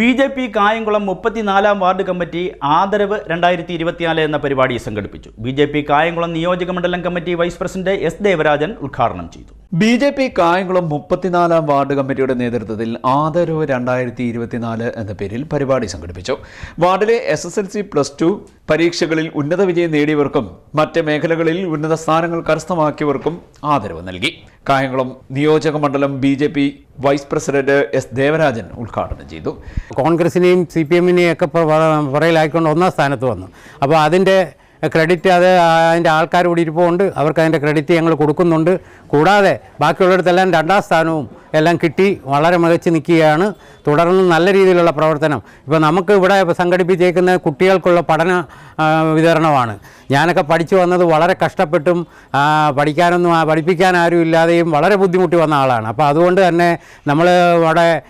B J P Kayamkulam മുപ്പത്തിനാലാം ward committee ആദരവ് രണ്ടായിരത്തി ഇരുപത്തിനാല് എന്ന പരിപാടി സംഘടിപ്പിച്ചു. ബി ജെ പി കായംകുളം നിയോജക മണ്ഡലം committee vice president S Devarajan ഉദ്ഘാടനം ചെയ്തു. ബി ജെ പി കായംകുളം മുപ്പത്തിനാലാം വാർഡ് കമ്മിറ്റിയുടെ നേതൃത്വത്തിൽ ആദരവ് രണ്ടായിരത്തി ഇരുപത്തിനാല് എന്ന പേരിൽ പരിപാടി സംഘടിപ്പിച്ചു. വാർഡിലെ S S L C plus two പരീക്ഷകളിൽ ഉന്നത വിജയം നേടിയവർക്കും മറ്റ് മേഖലകളിൽ ഉന്നത സ്ഥാനങ്ങൾ കരസ്ഥമാക്കിയവർക്കും ആദരവ് നൽകി. കായംകുളം നിയോജക മണ്ഡലം B J P vice president S Devarajan ഉദ്ഘാടനം ചെയ്തു. കോൺഗ്രസിനെയും സി പി എമ്മിനെയും ഒക്കെ ഒന്നാം സ്ഥാനത്ത് വന്നു. അപ്പോൾ അതിന്റെ ക്രെഡിറ്റ് അത് അതിന്റെ ആൾക്കാർ കൂടി ഇരിപ്പുണ്ട്. അവർക്ക് അതിന്റെ ക്രെഡിറ്റ് ഞങ്ങൾ കൊടുക്കുന്നുണ്ട്. കൂടാതെ ബാക്കിയുള്ളിടത്തെല്ലാം രണ്ടാം സ്ഥാനവും എല്ലാം കിട്ടി വളരെ മികച്ച് നിൽക്കുകയാണ്. തുടർന്ന് നല്ല രീതിയിലുള്ള പ്രവർത്തനം. ഇപ്പോൾ നമുക്ക് ഇവിടെ സംഘടിപ്പിച്ചേക്കുന്ന കുട്ടികൾക്കുള്ള പഠന വിതരണമാണ്. ഞാനൊക്കെ പഠിച്ചു വന്നത് വളരെ കഷ്ടപ്പെട്ടും പഠിക്കാനൊന്നും പഠിപ്പിക്കാൻ ആരും ഇല്ലാതെയും വളരെ ബുദ്ധിമുട്ടി വന്ന ആളാണ്. അപ്പോൾ അതുകൊണ്ട് തന്നെ നമ്മൾ ഇവിടെ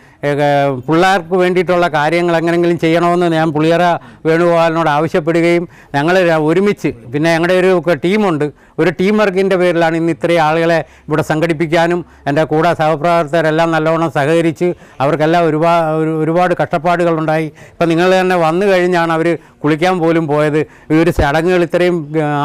പിള്ളേർക്ക് വേണ്ടിയിട്ടുള്ള കാര്യങ്ങൾ എങ്ങനെങ്കിലും ചെയ്യണമെന്ന് ഞാൻ പുളിയറ വേണുഗോപാലിനോട് ആവശ്യപ്പെടുകയും ഞങ്ങൾ ഒരുമിച്ച് പിന്നെ ഞങ്ങളുടെ ഒരു ടീമുണ്ട്. ഒരു ടീം വർക്കിന്റെ പേരിലാണ് ഇന്ന് ഇത്രയും ആളുകളെ ഇവിടെ സംഘടിപ്പിക്കാനും എന്റെ കൂടെ സഹപ്രവർത്തകരെല്ലാം നല്ലവണ്ണം സഹകരിച്ച് അവർക്കെല്ലാം ഒരുപാട് ഒരുപാട് കഷ്ടപ്പാടുകളുണ്ടായി. ഇപ്പം നിങ്ങൾ തന്നെ വന്നു കഴിഞ്ഞാണ് അവർ കുളിക്കാൻ പോലും പോയത് ഈ ഒരു ചടങ്ങുകൾ ഇത്രയും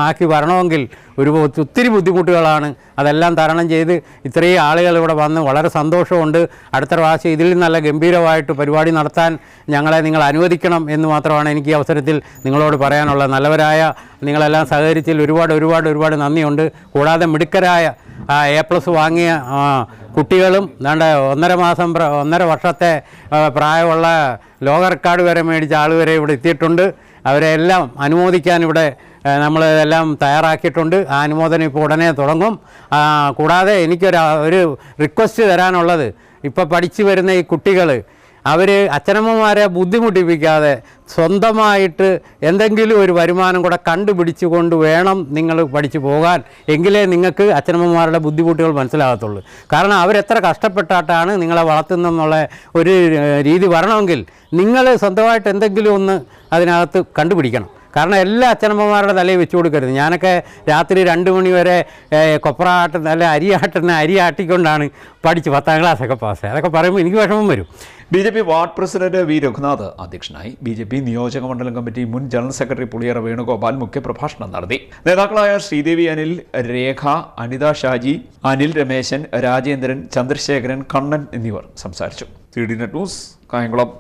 ആക്കി വരണമെങ്കിൽ ഒരു ഒത്തിരി ബുദ്ധിമുട്ടുകളാണ്. അതെല്ലാം തരണം ചെയ്ത് ഇത്രയും ആളുകൾ ഇവിടെ വന്ന് വളരെ സന്തോഷമുണ്ട്. അടുത്ത പ്രാവശ്യം ഇതിൽ നല്ല ഗംഭീരമായിട്ട് പരിപാടി നടത്താൻ ഞങ്ങളെ നിങ്ങൾ അനുവദിക്കണം എന്ന് മാത്രമാണ് എനിക്ക് ഈ അവസരത്തിൽ നിങ്ങളോട് പറയാനുള്ളത്. നല്ലവരായ നിങ്ങളെല്ലാം സഹകരിച്ചതിൽ ഒരുപാട് ഒരുപാട് ഒരുപാട് നന്ദിയുണ്ട്. കൂടാതെ മിടുക്കരായ എ പ്ലസ് വാങ്ങിയ കുട്ടികളും വേണ്ട ഒന്നര മാസം ഒന്നര വർഷത്തെ പ്രായമുള്ള ലോക റെക്കോർഡ് വരെ മേടിച്ച ആൾ വരെ ഇവിടെ എത്തിയിട്ടുണ്ട്. അവരെ എല്ലാം അനുമോദിക്കാൻ ഇവിടെ നമ്മൾ എല്ലാം തയ്യാറാക്കിയിട്ടുണ്ട്. ആ അനുമോദനം ഇപ്പോൾ ഉടനെ തുടങ്ങും. കൂടാതെ എനിക്കൊരു ഒരു റിക്വസ്റ്റ് തരാനുള്ളത്. ഇപ്പോൾ പഠിച്ചു വരുന്ന ഈ കുട്ടികൾ അവർ അച്ഛനമ്മമാരെ ബുദ്ധിമുട്ടിപ്പിക്കാതെ സ്വന്തമായിട്ട് എന്തെങ്കിലും ഒരു വരുമാനം കൂടെ കണ്ടുപിടിച്ചുകൊണ്ട് വേണം നിങ്ങൾ പഠിച്ചു പോകാൻ. എങ്കിലേ നിങ്ങൾക്ക് അച്ഛനമ്മമാരുടെ ബുദ്ധിമുട്ടുകൾ മനസ്സിലാകത്തുള്ളൂ. കാരണം അവരെത്ര കഷ്ടപ്പെട്ടാട്ടാണ് നിങ്ങളെ വളർത്തുന്നെന്നുള്ള ഒരു രീതി വരണമെങ്കിൽ നിങ്ങൾ സ്വന്തമായിട്ട് എന്തെങ്കിലും ഒന്ന് അതിനകത്ത് കണ്ടുപിടിക്കണം. കാരണം എല്ലാ അച്ഛനമ്മമാരുടെ തലയിൽ വെച്ചു കൊടുക്കരുത്. ഞാനൊക്കെ രാത്രി രണ്ട് മണി വരെ കൊപ്ര ആട്ടുന്ന അല്ലെ അരി ആട്ടുന്ന അരി ആട്ടിക്കൊണ്ടാണ് പഠിച്ച് പത്താം ക്ലാസ്സൊക്കെ പാസ് അതൊക്കെ പറയുമ്പോൾ എനിക്ക് വിഷമം വരും. B J P ward president V Raghunath അധ്യക്ഷനായി ബി ജെ പി നിയോജക മണ്ഡലം കമ്മിറ്റി മുൻ ജനറൽ സെക്രട്ടറി പുളിയറ വേണുഗോപാൽ മുഖ്യപ്രഭാഷണം നടത്തി. നേതാക്കളായ ശ്രീദേവി അനിൽ രേഖ അനിത ഷാജി അനിൽ രമേശൻ രാജേന്ദ്രൻ ചന്ദ്രശേഖരൻ കണ്ണൻ എന്നിവർ സംസാരിച്ചു. C D net news Kayamkulam.